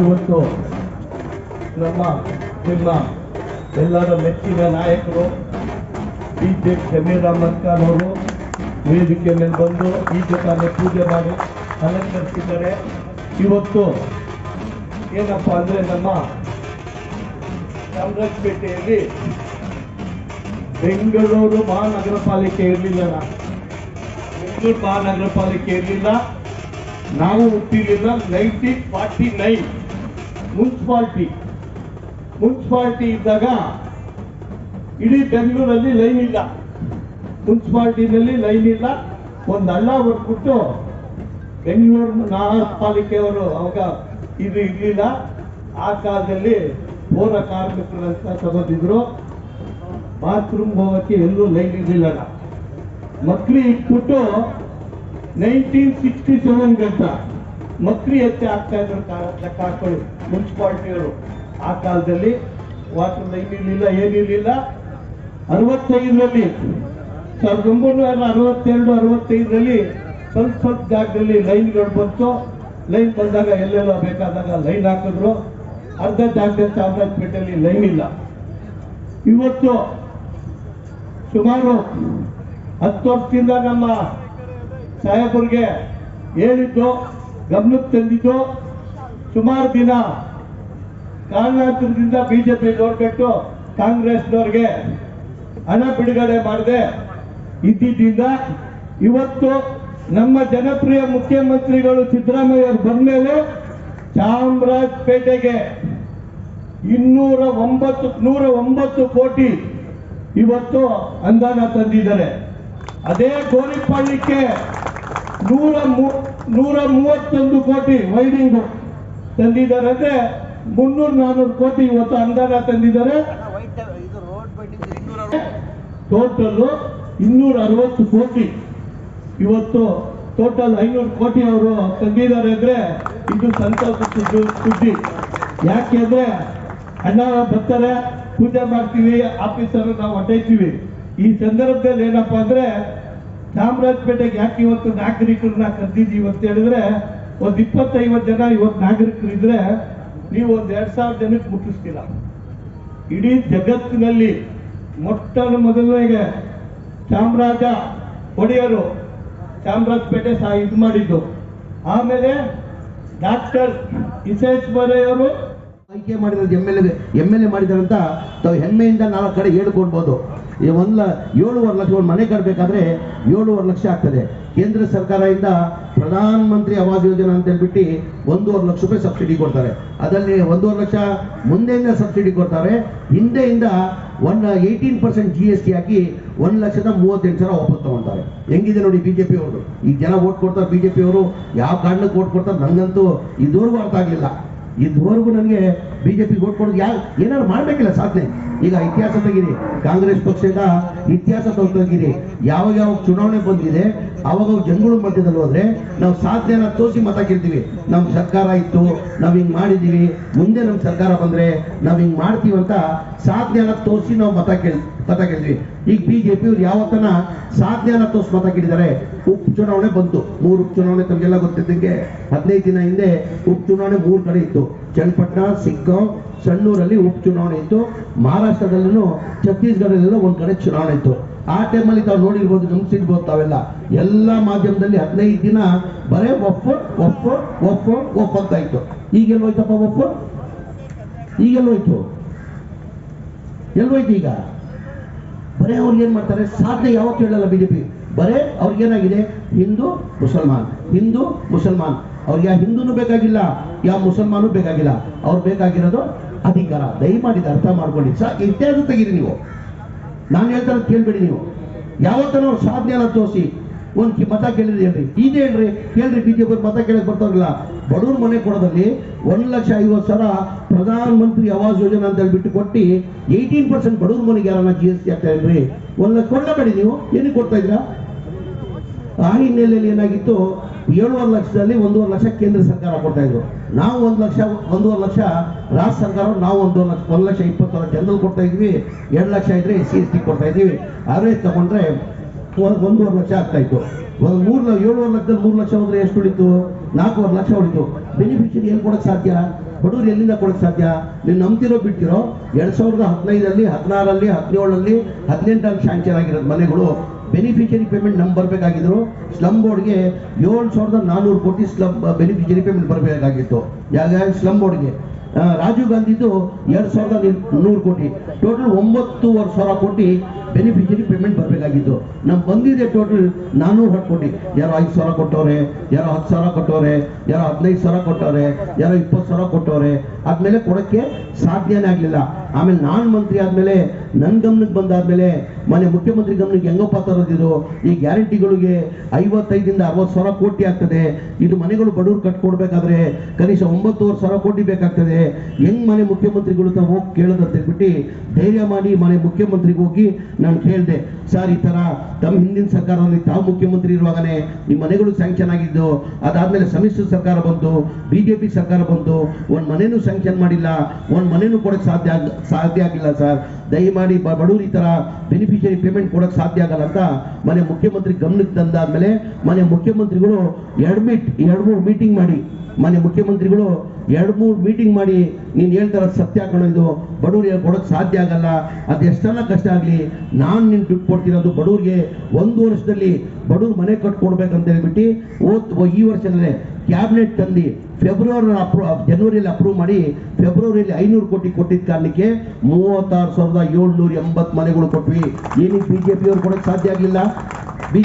ಇವತ್ತು ನಮ್ಮ, ನಿಮ್ಮ ಎಲ್ಲರ ಮೆಚ್ಚಿನ ನಾಯಕರು ಬಿ ಜೆ ಕೆಮೇರಾಮ್ ಅವರು ವೇದಿಕೆ ಮೇಲೆ ಬಂದು ಈ ಜೊತೆ ಪೂಜೆ ಮಾಡಿ ಅಲಂಕರಿಸಿದ್ದಾರೆ. ಇವತ್ತು ಏನಪ್ಪ ಅಂದರೆ ನಮ್ಮ ಚಾಮರಾಜಪೇಟೆಯಲ್ಲಿ ಬೆಂಗಳೂರು ಮಹಾನಗರ ಪಾಲಿಕೆ ಇರಲಿಲ್ಲ. ಬೆಂಗಳೂರು ಮಹಾನಗರ ಪಾಲಿಕೆ ಇರಲಿಲ್ಲ. ನಾವು ಹುಟ್ಟಿರಲಿಲ್ಲ. Nineteen forty nine. Municipality. Municipality ಇದ್ದಾಗ ಇಡೀ ಬೆಂಗಳೂರಲ್ಲಿ ಲೈನ್ ಇಲ್ಲ. ಮುನ್ಸಿಪಾಲ್ಟಿನಲ್ಲಿ ಲೈನ್ ಇಲ್ಲ. ಒಂದು ಹಳ್ಳ ಹೊಡ್ಬಿಟ್ಟು ಬೆಂಗಳೂರು ನಗರ ಪಾಲಿಕೆಯವರು ಅವಾಗ ಇದು ಇರಲಿಲ್ಲ. ಆ ಕಾಲದಲ್ಲಿ ಪೌರ ಕಾರ್ಮಿಕರಂತ ತಗೊಂಡಿದ್ರು. ಬಾತ್ರೂಮ್ ಹೋಗೋಕ್ಕೆ ಎಲ್ಲೂ ಲೈನ್ ಇರಲಿಲ್ಲ ಮಕ್ಳಿ ಇಟ್ಬಿಟ್ಟು ನೈನ್ಟೀನ್ ಸಿಕ್ಸ್ಟಿ ಸೆವೆನ್ ಗಂಟ ಮಕ್ಳಿ ಹೆಚ್ಚೆ ಆಗ್ತಾ ಇದ್ರು ಲೆಕ್ಕ ಹಾಕೊಳ್ಳಿ. ಮುನ್ಸಿಪಾಲ್ಟಿಯವರು ಆ ಕಾಲದಲ್ಲಿ ವಾಟರ್ ಲೈನ್ ಇರಲಿಲ್ಲ ಏನಿರಲಿಲ್ಲ. ಅರವತ್ತೈದರಲ್ಲಿ, ಸಾವಿರದ ಒಂಬೈನೂರ ಅರವತ್ತೆರಡು, ಅರವತ್ತೈದರಲ್ಲಿ ಸ್ವಲ್ಪ ಸ್ವಲ್ಪ ಜಾಗದಲ್ಲಿ ಲೈನ್ಗಳು ಬಂತು. ಲೈನ್ ಬಂದಾಗ ಎಲ್ಲೆಲ್ಲ ಬೇಕಾದಾಗ ಲೈನ್ ಹಾಕಿದ್ರು. ಅರ್ಧ ಜಾಗದಲ್ಲಿ ಚಾಮರಾಜಪೇಟೆಯಲ್ಲಿ ಲೈನ್ ಇಲ್ಲ. ಇವತ್ತು ಸುಮಾರು ಹತ್ತು ವರ್ಷದಿಂದ ನಮ್ಮ ಸಾಹೇಬರಿಗೆ ಹೇಳಿದ್ದು, ಗಮನಕ್ಕೆ ತಂದಿದ್ದು ಸುಮಾರು ದಿನ ಕಾರಣಾಂತರದಿಂದ ಬಿಜೆಪಿ ನೋಡ್ಬಿಟ್ಟು ಕಾಂಗ್ರೆಸ್ನವ್ರಿಗೆ ಹಣ ಬಿಡುಗಡೆ ಮಾಡಿದೆ. ಇದ್ದಿದ್ದರಿಂದ ಇವತ್ತು ನಮ್ಮ ಜನಪ್ರಿಯ ಮುಖ್ಯಮಂತ್ರಿಗಳು ಸಿದ್ದರಾಮಯ್ಯ ಅವರು ಬಂದ್ಮೇಲೆ ಚಾಮರಾಜಪೇಟೆಗೆ ಇನ್ನೂರ ಒಂಬತ್ತು, ನೂರ ಒಂಬತ್ತು ಕೋಟಿ ಇವತ್ತು ಅನುದಾನ ತಂದಿದ್ದಾರೆ. ಅದೇ ಗೋರಿಪಳ್ಳಿಕ್ಕೆ ನೂರ ಮೂ- ನೂರ ಮೂವತ್ತೊಂದು ಕೋಟಿ ವೈಡಿಂಗು ತಂದಿದ್ದಾರೆ ಅಂದ್ರೆ ಮುನ್ನೂರ ನಾನ್ನೂರು ಕೋಟಿ ಇವತ್ತು ಅನುದಾನ ತಂದಿದ್ದಾರೆ. ಟೋಟಲ್ ಇನ್ನೂರ ಅರವತ್ತು ಕೋಟಿ. ಇವತ್ತು ಟೋಟಲ್ ಐನೂರು ಕೋಟಿ ಅವರು ತಂದಿದ್ದಾರೆ ಅಂದ್ರೆ ಇದು ಸಂತೋಷ ಸುದ್ದಿ ಯಾಕೆ ಅಂದ್ರೆ ಅಣ್ಣ ಬರ್ತಾರೆ, ಪೂಜೆ ಮಾಡ್ತೀವಿ ಆಫೀಸರ್ ನಾವು ಹೊಟ್ಟೈತೀವಿ ಈ ಸಂದರ್ಭದಲ್ಲಿ ಏನಪ್ಪಾ ಅಂದ್ರೆ ಚಾಮರಾಜಪೇಟೆಗೆ ಯಾಕೆ ಇವತ್ತು ನಾಗರಿಕರನ್ನ ಕರೆದಿದ್ದೀವಿ ಅಂತ ಹೇಳಿದ್ರೆ ಒಂದ್ ಇಪ್ಪತ್ತೈವತ್ತು ಜನ ಇವತ್ತು ನಾಗರಿಕರು ಇದ್ರೆ ನೀವು ಒಂದ್ ಎರಡ್ ಸಾವಿರ ಜನಕ್ಕೆ ಮುಟ್ಟಿಸ್ತಿಲ್ಲ ಇಡೀ ಜಗತ್ತಿನಲ್ಲಿ ಮೊಟ್ಟ ಮೊದಲನೆಗೆ ಚಾಮರಾಜ ಒಡೆಯರು ಚಾಮರಾಜಪೇಟೆ ಸಹ ಇದು ಮಾಡಿದ್ದು. ಆಮೇಲೆ ಡಾಕ್ಟರ್ ಇಸೇಶ್ವರಯ್ಯವರು ಆಯ್ಕೆ ಮಾಡಿದ್ರು M L A M L A ಮಾಡಿದ್ದಾರೆ ಅಂತ ತಾವು ಹೆಮ್ಮೆಯಿಂದ ನಾಲ್ಕು ಕಡೆ ಹೇಳ್ಕೊಡ್ಬೋದು. ಒಂದು ಏಳುವರೆ ಲಕ್ಷ, ಒಂದು ಮನೆ ಕಟ್ಟಬೇಕಾದ್ರೆ ಏಳುವರೆ ಲಕ್ಷ ಆಗ್ತದೆ. ಕೇಂದ್ರ ಸರ್ಕಾರದಿಂದ ಪ್ರಧಾನ ಮಂತ್ರಿ ಆವಾಸ್ ಯೋಜನಾ ಅಂತ ಹೇಳ್ಬಿಟ್ಟು ಒಂದೂವರೆ ಲಕ್ಷ ರೂಪಾಯಿ ಸಬ್ಸಿಡಿ ಕೊಡ್ತಾರೆ. ಅದರಲ್ಲಿ ಒಂದೂವರೆ ಲಕ್ಷ ಮುಂದೆಯಿಂದ ಸಬ್ಸಿಡಿ ಕೊಡ್ತಾರೆ. ಹಿಂದೆಯಿಂದ one eighteen percent G S T ಹಾಕಿ ಒಂದು ಲಕ್ಷದ ಮೂವತ್ತೆಂಟು ಸಾವಿರ ವಾಪಸ್ ತಗೊಂತಾರೆ. ಹೆಂಗಿದೆ ನೋಡಿ ಬಿಜೆಪಿ ಅವರು ಈ ಜನ ಓಟ್ ಕೊಡ್ತಾರೆ ಬಿಜೆಪಿ ಅವರು, ಯಾವ ಕಾರಣಕ್ಕೆ ಓಟ್ ಕೊಡ್ತಾರೆ ನನಗಂತೂ ಇದುವರೆಗೂ ಅರ್ಥ ಆಗಲಿಲ್ಲ. ಇದುವರೆಗೂ ನನಗೆ ಬಿಜೆಪಿ ಓಟ್ ಕೊಡೋದು ಯಾರು ಏನಾದ್ರು ಮಾಡಬೇಕಿಲ್ಲ ಸಾಧನೆ. ಈಗ ಇತಿಹಾಸ ತೆಗಿರಿ. ಕಾಂಗ್ರೆಸ್ ಪಕ್ಷದ ಇತಿಹಾಸ ತೊಗೊಂಡಿರಿ ಯಾವಾಗ ಯಾವಾಗ ಚುನಾವಣೆ ಬಂದಿದೆ, ಅವಾಗ ಜನಗಳು ಮಧ್ಯದಲ್ಲಿ ಹೋದ್ರೆ ನಾವು ಸಾಧನೆಯನ್ನ ತೋರಿಸಿ ಮತ ಕೇಳ್ತೀವಿ ನಮ್ಮ ಸರ್ಕಾರ ಇತ್ತು, ನಾವ್ ಹಿಂಗ್ ಮಾಡಿದೀವಿ. ಮುಂದೆ ನಮ್ಮ ಸರ್ಕಾರ ಬಂದ್ರೆ ನಾವ್ ಹಿಂಗ್ ಮಾಡ್ತೀವಿ ಅಂತ ಸಾಧನೆಯನ್ನ ತೋರಿಸಿ ನಾವು ಮತ ಕೇಳ ಮತ ಕೇಳ್ತೀವಿ ಈಗ ಬಿಜೆಪಿ ಅವ್ರು ಯಾವತ್ತನ ಸಾಧನೆಯನ್ನ ತೋರಿಸಿ ಮತ ಕೇಳಿದ್ದಾರೆ ಉಪಚುನಾವಣೆ ಬಂತು. ಮೂರು ಉಪಚುನಾವಣೆ ತಮಗೆಲ್ಲ ಗೊತ್ತಿದ್ದಂಗೆ ಹದಿನೈದು ದಿನ ಹಿಂದೆ ಉಪಚುನಾವಣೆ ಮೂರು ಕಡೆ ಇತ್ತು. ಚನ್ನಪಟ್ಟಣ ಸಿಗ್ಗಾಂವ್ ಸಣ್ಣೂರಲ್ಲಿ ಉಪಚುನಾವಣೆ ಇತ್ತು. ಮಹಾರಾಷ್ಟ್ರದಲ್ಲೂ ಛತ್ತೀಸ್ಗಢದಲ್ಲೂ ಒಂದು ಕಡೆ ಚುನಾವಣೆ ಇತ್ತು. ಆ ಟೈಮಲ್ಲಿ ತಾವು ನೋಡಿರ್ಬೋದು ಗಮನಿಸಿರ್ಬೋದು ತಾವೆಲ್ಲ ಎಲ್ಲ ಮಾಧ್ಯಮದಲ್ಲಿ ಹದಿನೈದು ದಿನ ಬರೇ ಒಪ್ಪು ಒಪ್ಪು ಒಪ್ಪು ಒಪ್ಪು ಅಂತ ಇತ್ತು. ಈಗೆಲ್ಲೋಯ್ತಪ್ಪ ಒಪ್ಪು? ಈಗೆಲ್ಲೋಯ್ತು ಎಲ್ಲೋಯ್ತು? ಈಗ? ಬರೇ ಅವ್ರಿಗೆ ಏನು ಮಾಡ್ತಾರೆ? ಸಾಧನೆ ಯಾವತ್ತೂ ಹೇಳಲ್ಲ ಬಿಜೆಪಿ ಬರೇ ಅವ್ರಿಗೇನಾಗಿದೆ ಹಿಂದೂ, ಮುಸಲ್ಮಾನ್. ಹಿಂದೂ, ಮುಸಲ್ಮಾನ್. ಅವ್ರಿಗೆ ಆ ಹಿಂದೂನು ಬೇಕಾಗಿಲ್ಲ. ಯಾವ ಮುಸಲ್ಮಾನು ಬೇಕಾಗಿಲ್ಲ, ಅವ್ರು ಬೇಕಾಗಿರೋದು ಅಧಿಕಾರ. ದಯಮಾಡಿ ಅರ್ಥ ಮಾಡ್ಕೊಳ್ಳಿ. ಸಾ ಇತ್ಯಾದಿ ತೆಗೀರಿ ನೀವು. ನಾನು ಹೇಳ್ತಾರೆ ಕೇಳ್ಬೇಡಿ ನೀವು. ಯಾವತ್ತನ ಅವ್ರ ಸಾಧನೆಯನ್ನ ತೋರಿಸಿ. ಒಂದು ಮತ ಕೇಳಿದ್ರಿ ಹೇಳ್ರಿ. ಇದೇ ಹೇಳ್ರಿ. ಕೇಳ್ರಿ ಬಿಜೆಪಿ ಮತ ಕೇಳಕ್ ಬರ್ತಾರಲ್ಲ ಬಡವ್ರ ಮನೆ ಕೊಡೋದಲ್ಲಿ ಒಂದ್ ಲಕ್ಷ ಐವತ್ತು ಸಾವಿರ ಪ್ರಧಾನ ಮಂತ್ರಿ ಆವಾಸ್ ಯೋಜನೆ ಅಂತ ಹೇಳ್ಬಿಟ್ಟು ಕೊಟ್ಟು ಏಯ್ಟೀನ್ ಪರ್ಸೆಂಟ್ ಬಡವ್ರ ಮನೆಗೆ ಯಾರನ್ನ ಜಿ ಎಸ್ ಟಿ ಆಗ್ತಾ ಇಲ್ರಿ ಒಂದ್ ಲಕ್ಷ ಕೊಡಬೇಡಿ ನೀವು. ಏನಕ್ಕೆ ಕೊಡ್ತಾ ಇದ್ದೀರಾ? ಆ ಹಿನ್ನೆಲೆಯಲ್ಲಿ ಏನಾಗಿತ್ತು? ಏಳುವರೆ ಲಕ್ಷದಲ್ಲಿ ಒಂದೂವರೆ ಲಕ್ಷ ಕೇಂದ್ರ ಸರ್ಕಾರ ಕೊಡ್ತಾ ಇದ್ರು. ನಾವು ಒಂದು ಲಕ್ಷ, ಒಂದೂವರೆ ಲಕ್ಷ ರಾಜ್ಯ ಸರ್ಕಾರ, ನಾವು ಒಂದು ಲಕ್ಷ ಒಂದು ಲಕ್ಷ ಇಪ್ಪತ್ತು ಸಾವಿರ ಜನರಲ್ ಕೊಡ್ತಾ ಇದ್ವಿ. ಎರಡು ಲಕ್ಷ ಇದ್ರೆ ಎಸ್ ಸಿ ಎಸ್ ಟಿ ಕೊಡ್ತಾ ಇದ್ವಿ. ಆವರೇಜ್ ತಗೊಂಡ್ರೆ ಒಂದ್- ಒಂದೂವರೆ ಲಕ್ಷ ಆಗ್ತಾ ಇತ್ತು. ಒಂದು ಮೂರು ಏಳುವರೆ ಲಕ್ಷದಲ್ಲಿ ಮೂರು ಲಕ್ಷ ಹೋದ್ರೆ ಎಷ್ಟು ಉಳಿತು? ನಾಲ್ಕೂವರೆ ಲಕ್ಷ ಉಳಿತು. ಬೆನಿಫಿಷರಿ ಎಲ್ಲಿ ಕೊಡಕ್ ಸಾಧ್ಯ? ಬಡವರು ಎಲ್ಲಿಂದ ಕೊಡಕ್ ಸಾಧ್ಯ? ನೀವು ನಂಬ್ತಿರೋ ಬಿಟ್ಟಿರೋ ಎರಡು ಸಾವಿರದ ಹದಿನೈದರಲ್ಲಿ ಹದಿನಾರಲ್ಲಿ ಹದಿನೇಳರಲ್ಲಿ, ಹದಿನೆಂಟರಲ್ಲಿ ಶಾಂಕ್ಷನ್ ಆಗಿರೋದು ಮನೆಗಳು. ಬೆನಿಫಿಷರಿ ಪೇಮೆಂಟ್ ನಮ್ಗೆ ಬರಬೇಕಾಗಿದ್ರು ಸ್ಲಮ್ ಬೋರ್ಡ್ಗೆ ಏಳು ಸಾವಿರದ ನಾನ್ನೂರು ಕೋಟಿ ಸ್ಲಮ್ ಬೆನಿಫಿಷರಿ ಪೇಮೆಂಟ್ ಬರಬೇಕಾಗಿತ್ತು. ಯಾವ ಸ್ಲಮ್ ಬೋರ್ಡ್ಗೆ ರಾಜೀವ್ ಗಾಂಧಿದು ಎರಡು ಸಾವಿರದ ನೂರು ಕೋಟಿ. ಟೋಟಲ್ ಒಂಬತ್ತುವರೆ ಸಾವಿರ ಕೋಟಿ ಬೆನಿಫಿಷರಿ ಪೇಮೆಂಟ್ ಬರಬೇಕಾಗಿತ್ತು. ನಮ್ಗೆ ಬಂದಿದೆ ಟೋಟಲ್ ನಾನ್ನೂರು ಕೋಟಿ. ಯಾರೋ ಐದು ಸಾವಿರ ಕೊಟ್ಟವ್ರೆ, ಯಾರೋ ಹತ್ತು ಸಾವಿರ ಕೊಟ್ಟವ್ರೆ, ಯಾರೋ ಹದಿನೈದು ಸಾವಿರ ಕೊಟ್ಟವ್ರೆ, ಯಾರೋ ಇಪ್ಪತ್ತು ಸಾವಿರ ಕೊಟ್ಟವ್ರೆ. ಆದಮೇಲೆ ಕೊಡೋಕ್ಕೆ ಸಾಧ್ಯನೇ ಆಗಲಿಲ್ಲ. ಆಮೇಲೆ ನಾನು ಮಂತ್ರಿ ಆದ್ಮೇಲೆ ನನ್ನ ಗಮನಕ್ಕೆ ಬಂದಾದ್ಮೇಲೆ ಮನೆ ಮುಖ್ಯಮಂತ್ರಿ ಗಮನಕ್ಕೆ ಹೆಂಗಪ್ಪ ತರೋದಿದ್ರು ಈ ಗ್ಯಾರಂಟಿಗಳಿಗೆ ಐವತ್ತೈದಿಂದ ಅರವತ್ತು ಸಾವಿರ ಕೋಟಿ ಆಗ್ತದೆ. ಇದು ಮನೆಗಳು ಬಡವ್ರು ಕಟ್ಕೊಡ್ಬೇಕಾದ್ರೆ ಕನಿಷ್ಠ ಒಂಬತ್ತುವರೆ ಸಾವಿರ ಕೋಟಿ ಬೇಕಾಗ್ತದೆ. ಹೆಂಗ್ ಮನೆ ಮುಖ್ಯಮಂತ್ರಿಗಳು ತಾವು ಹೋಗಿ ಕೇಳೋದಂತ ಹೇಳ್ಬಿಟ್ಟು ಧೈರ್ಯ ಮಾಡಿ ಮನೆ ಮುಖ್ಯಮಂತ್ರಿಗೆ ಹೋಗಿ ನಾನು ಕೇಳಿದೆ, ಸರ್, ಈ ತರ ತಮ್ಮ ಹಿಂದಿನ ಸರ್ಕಾರದಲ್ಲಿ ತಾವು ಮುಖ್ಯಮಂತ್ರಿ ಇರುವಾಗನೇ ಈ ಮನೆಗಳು ಸ್ಯಾಂಕ್ಷನ್ ಆಗಿದ್ದು, ಅದಾದ್ಮೇಲೆ ಸಮ್ಮಿಶ್ರ ಸರ್ಕಾರ ಬಂತು, ಬಿಜೆಪಿ ಸರ್ಕಾರ ಬಂತು, ಒಂದ್ ಮನೆನೂ ಸ್ಯಾಂಕ್ಷನ್ ಮಾಡಿಲ್ಲ, ಒಂದ್ ಮನೆನೂ ಕೊಡಕ್ ಸಾಧ್ಯ ಸಾಧ್ಯ ಆಗಿಲ್ಲ, ಸರ್. ದಯಮಾಡಿ ಬ- ಬಡವ್ರು ಈ ತರ ಬೆನಿಫಿಷರಿ ಪೇಮೆಂಟ್ ಕೊಡಕ್ ಸಾಧ್ಯ ಆಗಲ್ಲ ಅಂತ ಮನೆ ಮುಖ್ಯಮಂತ್ರಿ ಗಮನಕ್ಕೆ ತಂದಾದ್ಮೇಲೆ ಮನೆ ಮುಖ್ಯಮಂತ್ರಿಗಳು ಎರಡು ಎರಡು ಮೂರು ಮೀಟಿಂಗ್ ಮಾಡಿ, ಮನೆ ಮುಖ್ಯಮಂತ್ರಿಗಳು ಎರಡು ಮೂರು ಮೀಟಿಂಗ್ ಮಾಡಿ ನೀನು ಹೇಳ್ತಾರ ಸತ್ಯ ಕಣೋ ಇದು, ಬಡೂರಿಗೆ ಕೊಡೋಕೆ ಸಾಧ್ಯ ಆಗಲ್ಲ, ಅದು ಎಷ್ಟೆಲ್ಲ ಕಷ್ಟ ಆಗಲಿ, ನಾನು ನಿನ್ ದುಡ್ಡು ಕೊಡ್ತಿರೋದು ಬಡವ್ರಿಗೆ ಒಂದು ವರ್ಷದಲ್ಲಿ ಬಡವ್ರು ಮನೆ ಕಟ್ಕೊಡ್ಬೇಕಂತ ಹೇಳ್ಬಿಟ್ಟು ಓದ್ ಈ ವರ್ಷದಲ್ಲೇ ಕ್ಯಾಬಿನೆಟ್ ತಂದು ಫೆಬ್ರವರಿ ಅಪ್ರೂವ್ ಜನವರಿಯಲ್ಲಿ ಅಪ್ರೂವ್ ಮಾಡಿ ಫೆಬ್ರವರಿಯಲ್ಲಿ ಐನೂರು ಕೋಟಿ ಕೊಟ್ಟಿದ್ದ ಕಾರಣಕ್ಕೆ ಮೂವತ್ತಾರು ಸಾವಿರದ ಏಳ್ನೂರ ಎಂಬತ್ತು ಮನೆಗಳು ಕೊಟ್ವಿ. ಏನಕ್ಕೆ ಬಿಜೆಪಿ ಅವ್ರು ಕೊಡೋಕ್ಕೆ ಸಾಧ್ಯ ಆಗಿಲ್ಲ ಬಿ